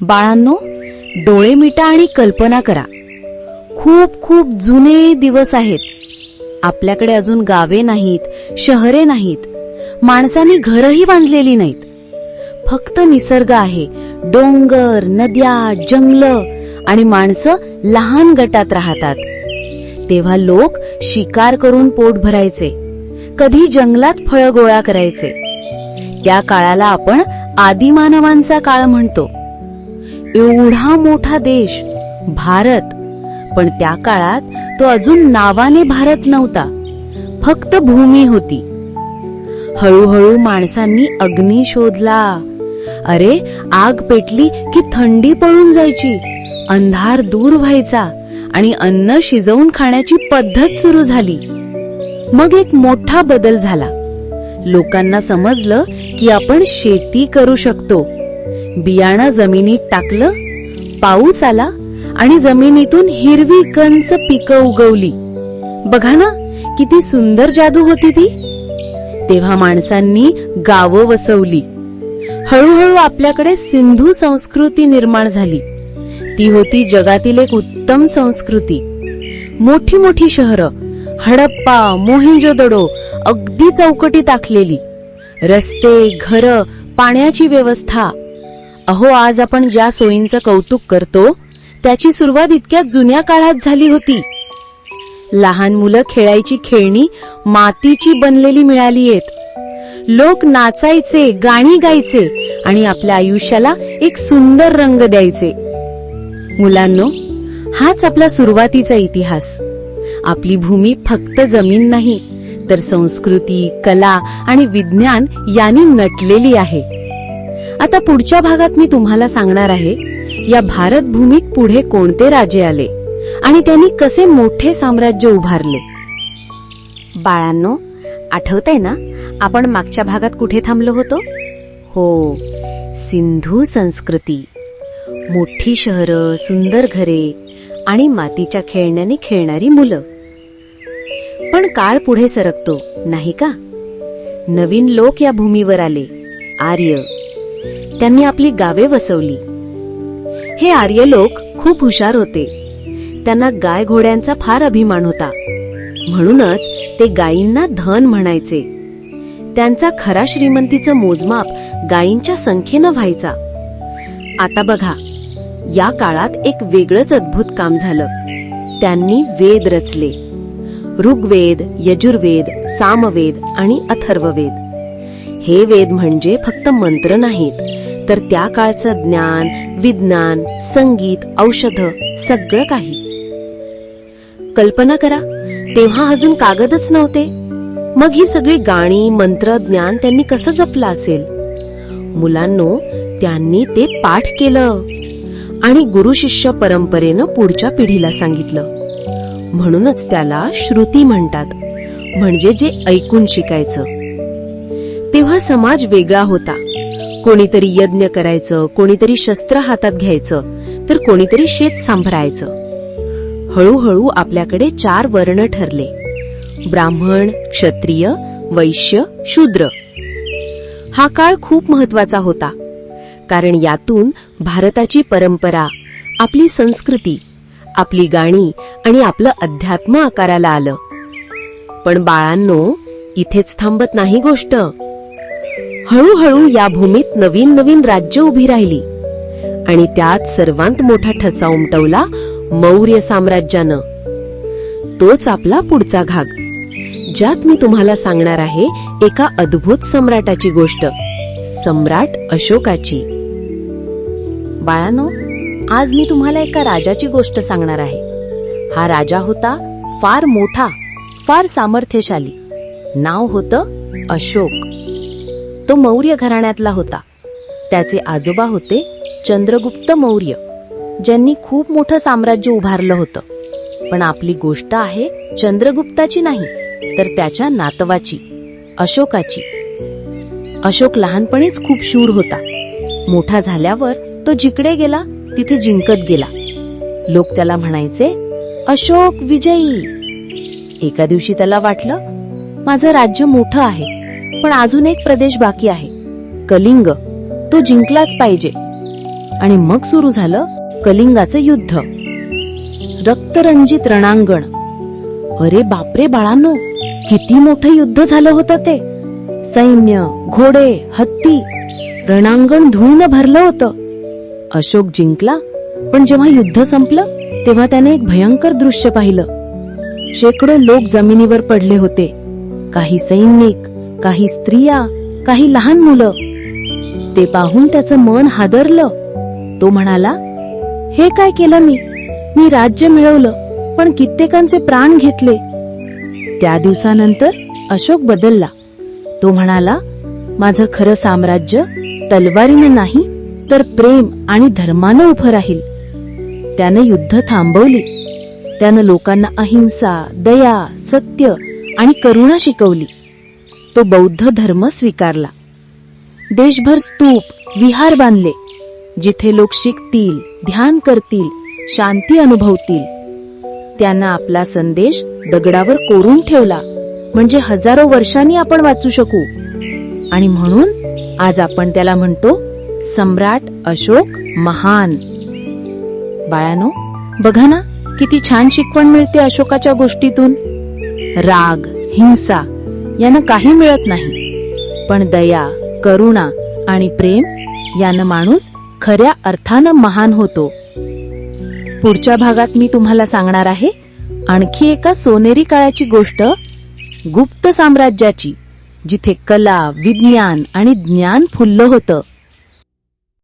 बाळांनो डोळे मिटा आणि कल्पना करा. खूप खूप जुने दिवस आहेत. आपल्याकडे अजून गावे नाहीत शहरे नाहीत. माणसांनी घरही बांधलेली नाहीत. फक्त निसर्ग आहे. डोंगर नद्या जंगल आणि माणसं लहान गटात राहतात. तेव्हा लोक शिकार करून पोट भरायचे. कधी जंगलात फळं गोळा करायचे. त्या काळाला आपण आदिमानवांचा काळ म्हणतो. एवढा मोठा देश भारत. पण त्या काळात तो अजून नावाने भारत नव्हता फक्त भूमी होती. हळूहळू माणसांनी अग्नी शोधला. अरे आग पेटली की थंडी पळून जायची अंधार दूर व्हायचा आणि अन्न शिजवून खाण्याची पद्धत सुरू झाली. मग एक मोठा बदल झाला. लोकांना समजलं की आपण शेती करू शकतो. बियाणं जमिनीत टाकलं पाऊस आला आणि जमिनीतून हिरवी कंच पिकं उगवली. बघा ना किती सुंदर जादू होती ती. तेव्हा माणसांनी गावं वसवली. हळूहळू आपल्याकडे सिंधू संस्कृती निर्माण झाली. ती होती जगातील एक उत्तम संस्कृती. मोठी मोठी शहरं हडप्पा मोहिंजोदडो अगदी चौकटीत आखलेली रस्ते घर पाण्याची व्यवस्था अहो आज आपण ज्या सोयींचं कौतुक करतो त्याची सुरुवात इतक्या जुन्या काळात झाली होती. लहान मुलं खेळायची खेळणी मातीची बनलेली मिळाली आहेत. लोक नाचायचे गाणी गायचे आणि आपल्या आयुष्याला एक सुंदर रंग द्यायचे. मुलांनो हाच आपला सुरुवातीचा इतिहास. आपली भूमी फक्त जमीन नाही तर संस्कृती कला आणि विज्ञान यांनी नटलेली आहे. आता पुढच्या भागात मी तुम्हाला सांगणार आहे या भारत भूमीत पुढे कोणते राजे आले आणि त्यांनी कसे मोठे साम्राज्य उभारले. बाळांनो आठवतंय ना आपण मागच्या भागात कुठे थांबलो होतो? हो सिंधू संस्कृती. मोठी शहरं सुंदर घरे आणि मातीच्या खेळण्याने खेळणारी मुलं. पण काळ पुढे सरकतो नाही का? नवीन लोक या भूमीवर आले आर्य. त्यांनी आपली गावे वसवली. हे आर्य लोक खूप हुशार होते. त्यांना गाय घोड्यांचा फार अभिमान होता. म्हणूनच ते गायींना धन म्हणायचे. त्यांचा खरा श्रीमंतीचं मोजमाप गायींच्या संख्येनं व्हायचा. आता बघा या काळात एक वेगळंच अद्भुत काम झालं. त्यांनी वेद रचले. ऋग्वेद यजुर्वेद सामवेद आणि अथर्ववेद. हे वेद म्हणजे फक्त मंत्र नाहीत तर त्या काळचं ज्ञान विज्ञान संगीत औषध सगळं काही. कल्पना करा तेव्हा अजून कागदच नव्हते. मग ही सगळी गाणी मंत्र ज्ञान त्यांनी कसं जपलं असेल? मुलांनो त्यांनी ते पाठ केलं आणि गुरु शिष्य परंपरेनं पुढच्या पिढीला सांगितलं. म्हणूनच त्याला श्रुती म्हणतात म्हणजे जे ऐकून शिकायचं. तेव्हा समाज वेगळा होता. कोणीतरी यज्ञ करायचं कोणीतरी शस्त्र हातात घ्यायचं तर कोणीतरी शेत सांभाळायचं. हळूहळू आपल्याकडे चार वर्ण ठरले. ब्राह्मण क्षत्रिय वैश्य शूद्र. हा काळ खूप महत्त्वाचा होता. कारण यातून भारताची परंपरा आपली संस्कृती आपली गाणी आणि आपलं अध्यात्म आकाराला आलं. पण बाळांनो इथेच थांबत नाही गोष्ट. हळूहळू या भूमीत नवीन नवीन राज्य उभी राहिली. आणि त्यात सर्वांत मोठा ठसा उमटवला मौर्य साम्राज्यानं. तोच आपला पुढचा घाग. ज्यात मी तुम्हाला सांगणार आहे एका अद्भुत सम्राटाची गोष्ट सम्राट अशोकाची. बाळानो आज मी तुम्हाला एका राजाची गोष्ट सांगणार आहे. हा राजा होता फार मोठा फार सामर्थ्यशाली. नाव होतं अशोक. तो मौर्य घराण्यातला होता. त्याचे आजोबा होते चंद्रगुप्त मौर्य ज्यांनी खूप मोठं साम्राज्य उभारलं होतं. पण आपली गोष्ट आहे चंद्रगुप्ताची नाही तर त्याच्या नातवाची अशोकाची. अशोक लहानपणीच खूप शूर होता. मोठा झाल्यावर तो जिकडे गेला तिथे जिंकत गेला. लोक त्याला म्हणायचे अशोक विजयी. एका दिवशी त्याला वाटलं माझं राज्य मोठं आहे पण अजून एक प्रदेश बाकी आहे. कलिंग. तो जिंकलाच पाहिजे. आणि मग सुरू झालं कलिंगाचं युद्ध. रक्तरंजित रणांगण. अरे बापरे बाळांनो किती मोठं युद्ध झालं होतं ते. सैन्य घोडे हत्ती रणांगण धुळीनं भरलं होतं. अशोक जिंकला पण जेव्हा युद्ध संपलं तेव्हा त्याने एक भयंकर दृश्य पाहिलं. शेकडो लोक जमिनीवर पडले होते. काही सैनिक काही स्त्रिया काही लहान मुलं. ते पाहून त्याचं मन हादरलं. तो म्हणाला हे काय केलं मी? मी राज्य मिळवलं पण कित्येकांचे प्राण घेतले. त्या दिवसानंतर अशोक बदलला. तो म्हणाला माझं खरं साम्राज्य तलवारीनं नाही तर प्रेम आणि धर्मानं उभं राहील. त्यानं युद्ध थांबवली. त्यानं लोकांना अहिंसा दया सत्य आणि करुणा शिकवली. तो बौद्ध धर्म स्वीकारला. देशभर स्तूप विहार बांधले जिथे लोक शिकतील ध्यान करतील शांती अनुभवतील. त्यांना आपला संदेश दगडावर कोरून ठेवला. म्हणजे हजारो वर्षांनी आपण वाचू शकू. आणि म्हणून आज आपण त्याला म्हणतो सम्राट अशोक महान. बाळानो बघा ना किती छान शिकवण मिळते अशोकाच्या गोष्टीतून. राग हिंसा यानं काही मिळत नाही. पण दया करुणा आणि प्रेम यानं माणूस खऱ्या अर्थानं महान होतो. पुढच्या भागात मी तुम्हाला सांगणार आहे आणखी एका सोनेरी काळाची गोष्ट गुप्त साम्राज्याची जिथे कला विज्ञान आणि ज्ञान फुललं होतं.